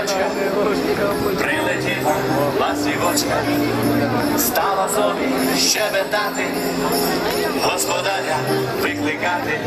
бочка, прилетів ласівочка, стала зові щебетати, господаря викликати.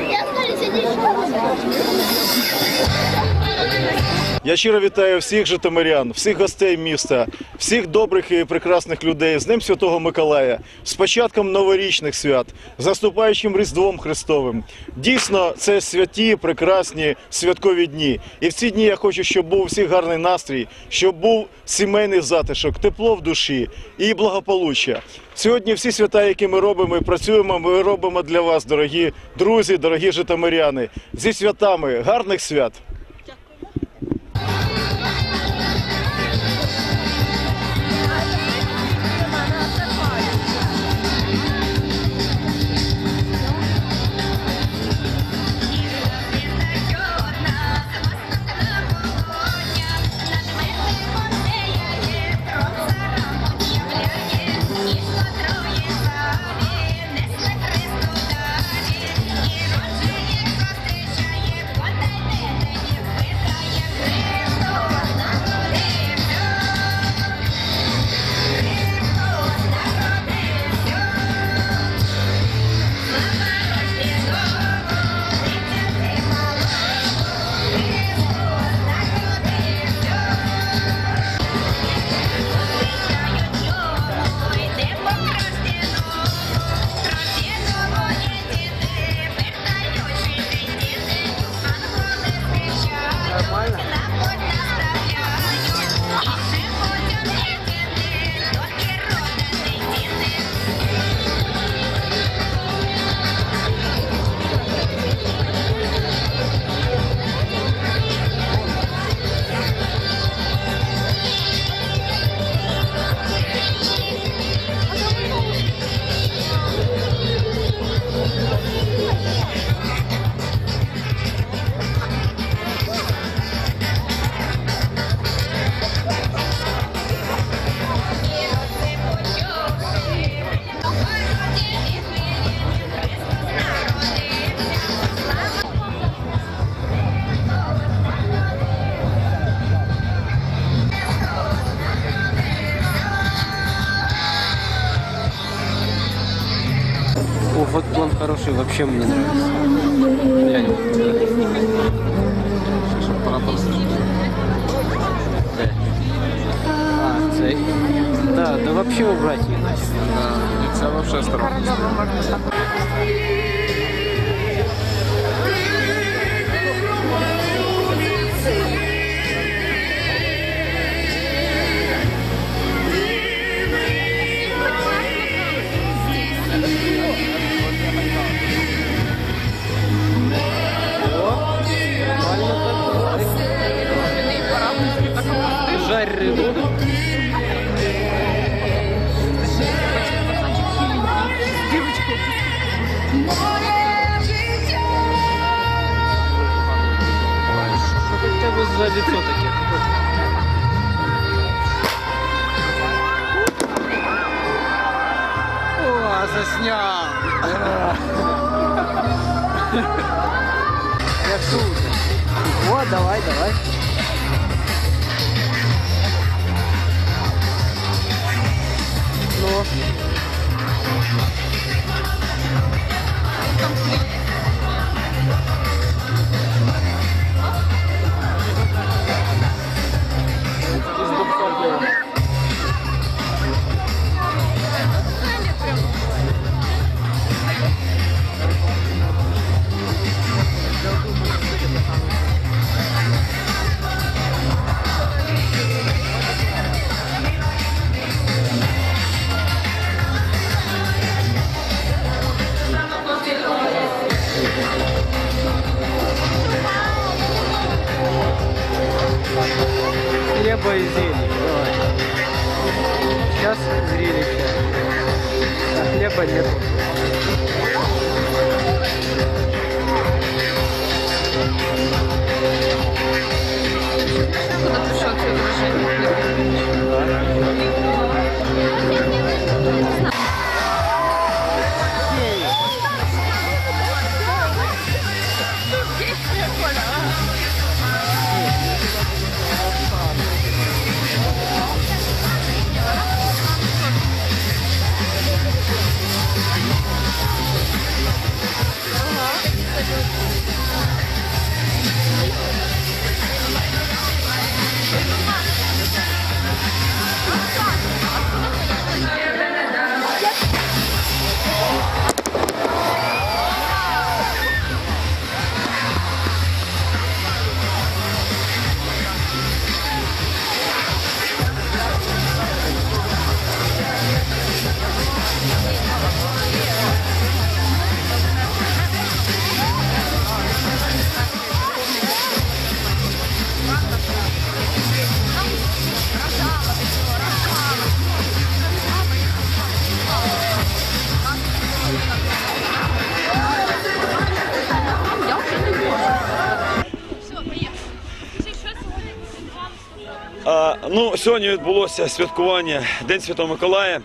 Yeah. Я щиро вітаю всіх житомирян, всіх гостей міста, всіх добрих і прекрасних людей з Днем Святого Миколая, з початком новорічних свят, з наступаючим Різдвом Христовим. Дійсно, це святі, прекрасні святкові дні. І в ці дні я хочу, щоб був всіх гарний настрій, щоб був сімейний затишок, тепло в душі і благополуччя. Сьогодні всі свята, які ми робимо і працюємо, ми робимо для вас, дорогі друзі, дорогі житомиряни. Зі святами, гарних свят! Чем мне нравится? Я не Де? А, цей? Да, да вообще убрать її нафіг. Це взагалі старо. Жарь Заснял! Я шутер. О, давай, давай. Ну. Ну, сьогодні відбулося святкування День Святого Миколая.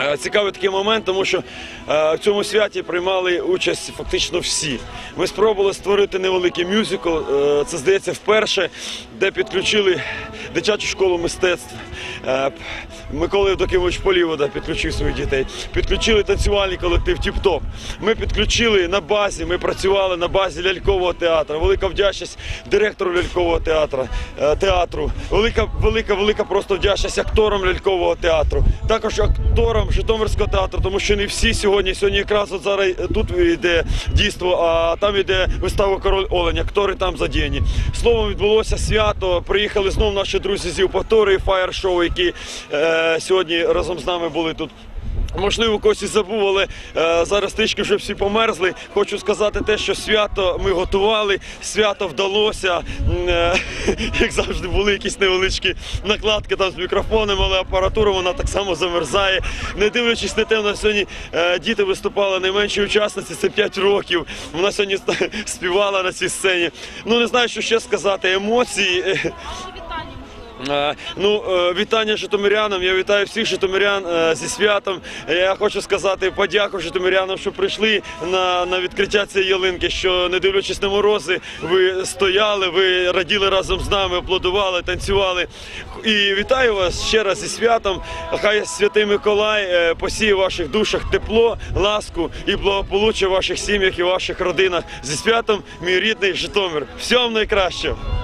Е, Цікавий такий момент, тому що е, в цьому святі приймали участь фактично всі. Ми спробували створити невеликий мюзикл. е, Це здається вперше, де підключили дитячу школу мистецтв. Микола Євдокимович Полівода підключив своїх дітей. Підключили танцювальний колектив Тіп-Топ. Ми підключили на базі. Ми працювали на базі лялькового театру. Велика вдячність директору лялькового театру. Велика, велика, велика просто вдячність акторам лялькового театру. Також акторам Житомирського театру, тому що не всі сьогодні. Сьогодні якраз от зараз тут йде дійство, а там йде вистава Король Олень. Актори там задіяні. Словом, відбулося свято. Приїхали знову наші друзі з Євпаторії, фаєр-шоу, які е, сьогодні разом з нами були тут. Можливо, когось і забув, але е, зараз трішки вже всі померзли. Хочу сказати те, що свято ми готували, свято вдалося. Е, як завжди, були якісь невеличкі накладки там з мікрофоном, але апаратура вона так само замерзає. Не дивлячись на те, у нас сьогодні е, діти виступали найменші учасниці, це 5 років. Вона сьогодні співала на цій сцені. Ну не знаю, що ще сказати. Емоції. Е, Ну, е, вітання житомирянам. Я вітаю всіх житомирян е, зі святом. Я хочу сказати подяку житомирянам, що прийшли на, на відкриття цієї ялинки. Що не дивлячись на морози, ви стояли, ви раділи разом з нами, аплодували, танцювали. І вітаю вас ще раз зі святом. Хай святий Миколай посіє в ваших душах тепло, ласку і благополуччя в ваших сім'ях і ваших родинах. Зі святом, мій рідний Житомир. Всього найкращого.